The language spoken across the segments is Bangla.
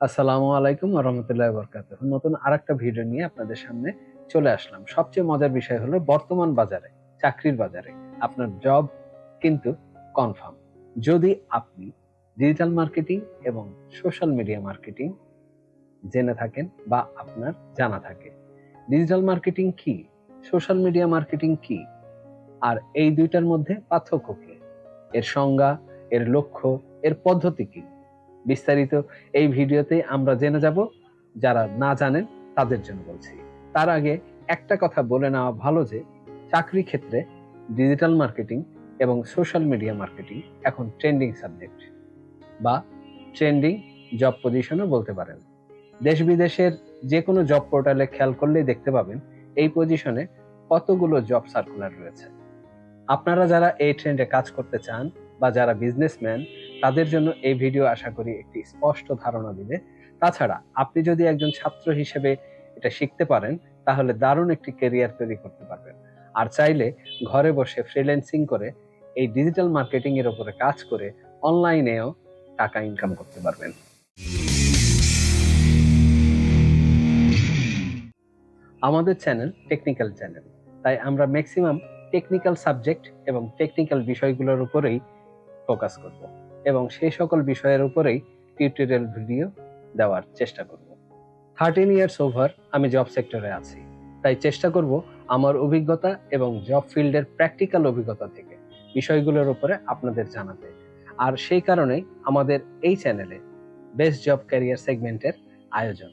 আসসালামু আলাইকুম রহমতুল্লাহ বরকাত নতুন আরেকটা ভিডিও নিয়ে আপনাদের সামনে চলে আসলাম। সবচেয়ে মজার বিষয় হলো বর্তমান বাজারে, চাকরির বাজারে আপনার জব কিন্তু কনফার্ম যদি আপনি ডিজিটাল মার্কেটিং এবং সোশ্যাল মিডিয়া মার্কেটিং জেনে থাকেন বা আপনার জানা থাকে ডিজিটাল মার্কেটিং কি সোশ্যাল মিডিয়া মার্কেটিং কি, আর এই দুইটার মধ্যে পার্থক্য কি, এর সংজ্ঞা, এর লক্ষ্য, এর পদ্ধতি কি বিস্তারিত এই ভিডিওতে আমরা জেনে যাব, যারা না জানেন তাদের জন্য বলছি। তার আগে একটা কথা বলে নেওয়া ভালো যে, চাকরি ক্ষেত্রে ডিজিটাল মার্কেটিং এবং সোশ্যাল মিডিয়া মার্কেটিং এখন ট্রেন্ডিং সাবজেক্ট বা ট্রেন্ডিং জব পজিশনও বলতে পারেন। দেশ বিদেশের যে কোনো জব পোর্টালে খেয়াল করলেই দেখতে পাবেন এই পজিশনে কতগুলো জব সার্কুলার রয়েছে। আপনারা যারা এই ট্রেন্ডে কাজ করতে চান বা যারা বিজনেসম্যান তাদের জন্য এই ভিডিও আশা করি একটি স্পষ্ট ধারণা দিবে। তাছাড়া আপনি যদি একজন ছাত্র হিসেবে এটা শিখতে পারেন, তাহলে দারুণ একটি কেরিয়ার তৈরি করতে পারবেন। আর চাইলে ঘরে বসে ফ্রিল্যান্সিং করে এই ডিজিটাল মার্কেটিং এর উপরে কাজ করে অনলাইনেও টাকা ইনকাম করতে পারবেন। আমাদের চ্যানেল টেকনিক্যাল চ্যানেল তাই আমরা ম্যাক্সিমাম টেকনিক্যাল সাবজেক্ট এবং টেকনিক্যাল বিষয়গুলোর উপরেই ফোকাস করব এবং সেই সকল বিষয়ের উপরেই টিউটোরিয়াল ভিডিও দেওয়ার চেষ্টা করব। থার্টিন ইয়ার্স ওভার আমি জব সেক্টরে আছি। তাই চেষ্টা করব আমার অভিজ্ঞতা এবং জব ফিল্ডের প্র্যাকটিক্যাল অভিজ্ঞতা থেকে বিষয়গুলোর উপরে আপনাদের জানাতে। আর সেই কারণেই আমাদের এই চ্যানেলে বেস্ট জব ক্যারিয়ার সেগমেন্টের আয়োজন।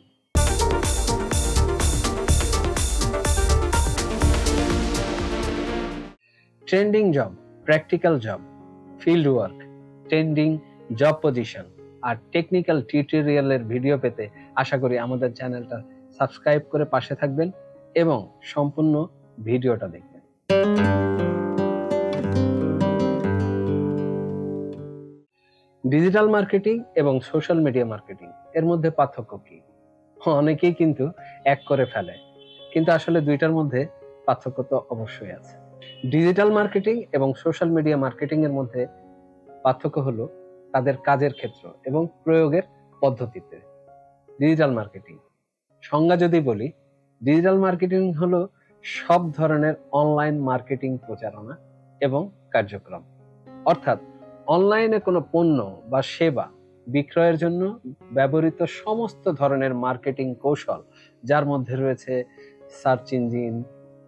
Trending job practical job field work trending job position আর টেকনিক্যাল টিউটোরিয়ালের ভিডিও পেতে আশা করি আমাদের চ্যানেলটা সাবস্ক্রাইব করে পাশে থাকবেন এবং সম্পূর্ণ ভিডিওটা দেখবেন। ডিজিটাল মার্কেটিং এবং সোশ্যাল মিডিয়া মার্কেটিং এর মধ্যে পার্থক্য কি? অনেকেই কিন্তু এক করে ফেলে, কিন্তু আসলে দুইটার মধ্যে পার্থক্য তো অবশ্যই আছে। ডিজিটাল মার্কেটিং এবং সোশ্যাল মিডিয়া মার্কেটিং এর মধ্যে পার্থক্য হলো তাদের কাজের ক্ষেত্র এবং প্রয়োগের পদ্ধতিতে। ডিজিটাল মার্কেটিং সংজ্ঞা যদি বলি ডিজিটাল মার্কেটিং হলো সব ধরনের অনলাইন মার্কেটিং প্রচারণা এবং কার্যক্রম। অর্থাৎ অনলাইনে কোনো পণ্য বা সেবা বিক্রয়ের জন্য ব্যবহৃত সমস্ত ধরনের মার্কেটিং কৌশল, যার মধ্যে রয়েছে সার্চ ইঞ্জিন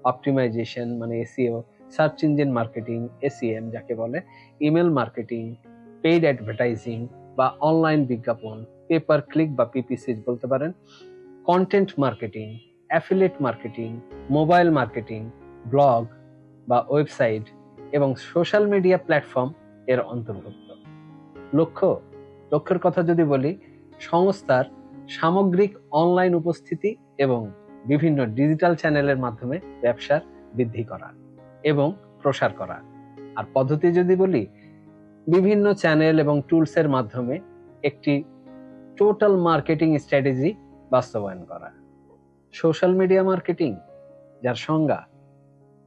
অপটিমাইজেশন মানে SEO search engine marketing SEM যাকে বলে ইমেল মার্কেটিং পেইড অ্যাডভার্টাইজিং বা অনলাইন বিজ্ঞাপন পেপার ক্লিক বা পিপিসি বলতে পারেন। Content marketing affiliate marketing mobile marketing blog বা ওয়েবসাইট এবং সোশ্যাল মিডিয়া প্ল্যাটফর্ম এর অন্তর্ভুক্ত। লক্ষ্য, লক্ষ্যের কথা যদি বলি, সংস্থার সামগ্রিক অনলাইন উপস্থিতি এবং বিভিন্ন ডিজিটাল চ্যানেলের মাধ্যমে ব্যবসার বৃদ্ধি করা। এবং প্রসার করা। আর পদ্ধতি যদি বলি, বিভিন্ন চ্যানেল এবং টুলসের মাধ্যমে একটি টোটাল মার্কেটিং স্ট্র্যাটেজি বাস্তবায়ন করা। সোশ্যাল মিডিয়া মার্কেটিং, যার সংজ্ঞা,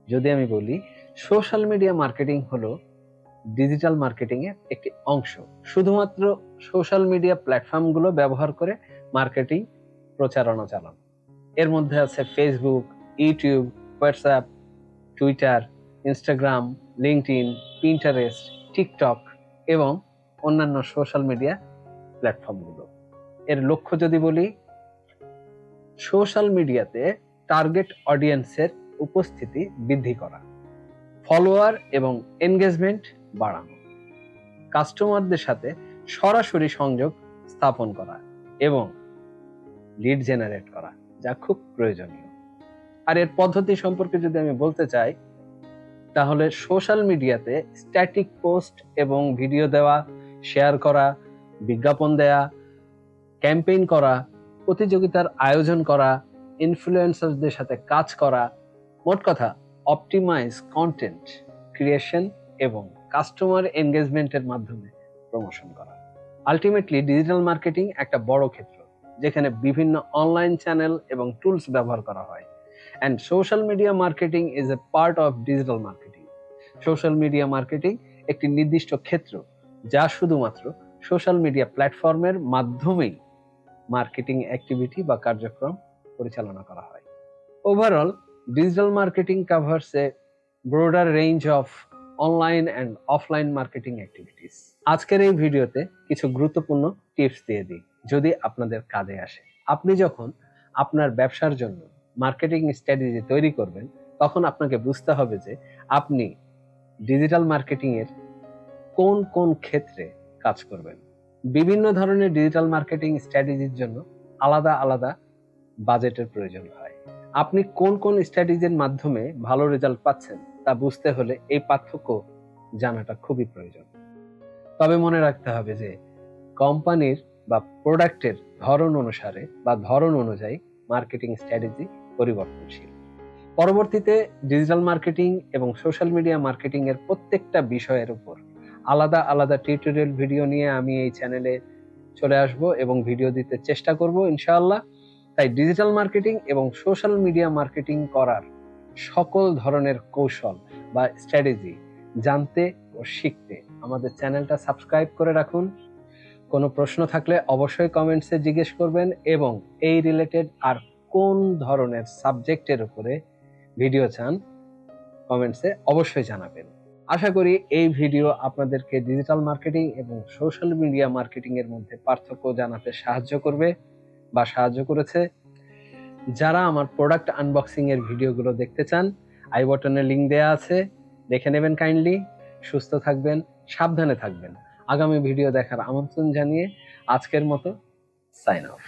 যদি আমি বলি, সোশ্যাল মিডিয়া মার্কেটিং হলো ডিজিটাল মার্কেটিং এর একটি অংশ। শুধুমাত্র সোশ্যাল মিডিয়া প্ল্যাটফর্মগুলো ব্যবহার করে মার্কেটিং, প্রচারণা চালানো। এর মধ্যে আছে Facebook YouTube WhatsApp Twitter Instagram LinkedIn Pinterest TikTok এবং অন্যান্য সোশ্যাল মিডিয়া প্ল্যাটফর্মগুলো এর লক্ষ্য যদি বলি সোশ্যাল মিডিয়াতে টার্গেট অডিয়েন্সের উপস্থিতি বৃদ্ধি করা ফলোয়ার এবং এনগেজমেন্ট বাড়ানো কাস্টমারদের সাথে সরাসরি সংযোগ স্থাপন করা এবং লিড জেনারেট করা, যা খুব প্রয়োজনীয়। আর এর পদ্ধতি সম্পর্কে যদি আমি বলতে চাই, তাহলে সোশ্যাল মিডিয়াতে স্ট্যাটিক পোস্ট এবং ভিডিও দেওয়া, শেয়ার করা, বিজ্ঞাপন দেয়া, ক্যাম্পেইন করা, প্রতিযোগিতার আয়োজন করা ইনফ্লুয়েন্সারদের সাথে কাজ করা, মোট কথা অপটিমাইজ কন্টেন্ট ক্রিয়েশন এবং কাস্টমার এনগেজমেন্টের মাধ্যমে প্রমোশন করা। আলটিমেটলি ডিজিটাল মার্কেটিং একটা বড় ক্ষেত্র, যেখানে বিভিন্ন অনলাইন চ্যানেল এবং টুলস ব্যবহার করা হয়। And social media marketing is a part of digital marketing social media marketing একটি নির্দিষ্ট ক্ষেত্র, যা শুধুমাত্র সোশ্যাল মিডিয়া প্ল্যাটফর্মের মাধ্যমেই মার্কেটিং অ্যাক্টিভিটি বা কার্যক্রম পরিচালনা করা হয়। Overall digital marketing covers a broader range of online and offline marketing activities আজকের এই ভিডিওতে কিছু গুরুত্বপূর্ণ টিপস দিয়ে দিই, যদি আপনাদের কাজে আসে। আপনি যখন আপনার ব্যবসার জন্য মার্কেটিং স্ট্র্যাটেজি তৈরি করবেন, তখন আপনাকে বুঝতে হবে যে আপনি ডিজিটাল মার্কেটিং এর কোন কোন ক্ষেত্রে কাজ করবেন। বিভিন্ন ধরনের ডিজিটাল মার্কেটিং স্ট্র্যাটেজির জন্য আলাদা আলাদা বাজেটের প্রয়োজন হয়। আপনি কোন কোন স্ট্র্যাটেজির মাধ্যমে ভালো রেজাল্ট পাচ্ছেন তা বুঝতে হলে এই পার্থক্য জানাটা খুবই প্রয়োজন। তবে মনে রাখতে হবে যে কোম্পানির বা প্রোডাক্টের ধরন অনুসারে বা ধরন অনুযায়ী মার্কেটিং স্ট্র্যাটেজি পরিবর্তনশীল। পরবর্তীতে ডিজিটাল মার্কেটিং এবং সোশ্যাল মিডিয়া মার্কেটিং এর প্রত্যেকটা বিষয়ের উপর আলাদা আলাদা টিউটোরিয়াল ভিডিও নিয়ে আমি এই চ্যানেলে চলে আসব এবং ভিডিও দিতে চেষ্টা করব ইনশাআল্লাহ। তাই ডিজিটাল মার্কেটিং এবং সোশ্যাল মিডিয়া মার্কেটিং করার সকল ধরনের কৌশল বা স্ট্র্যাটেজি জানতে ও শিখতে আমাদের চ্যানেলটা সাবস্ক্রাইব করে রাখুন। কোনো প্রশ্ন থাকলে অবশ্যই কমেন্টসে জিজ্ঞেস করবেন এবং এই রিলেটেড আর কোন ধরনের সাবজেক্টের উপরে ভিডিও চান, কমেন্টসে অবশ্যই জানাবেন। আশা করি এই ভিডিও আপনাদেরকে ডিজিটাল মার্কেটিং এবং সোশ্যাল মিডিয়া মার্কেটিং এর মধ্যে পার্থক্য জানাতে সাহায্য করবে বা সাহায্য করেছে। যারা আমার প্রোডাক্ট আনবক্সিং এর ভিডিওগুলো দেখতে চান, আই বটনে লিংক দেয়া আছে, দেখে নেবেন কাইন্ডলি সুস্থ থাকবেন, সাবধানে থাকবেন। আগামী ভিডিও দেখার আমন্ত্রণ জানিয়ে আজকের মতো সাইন অফ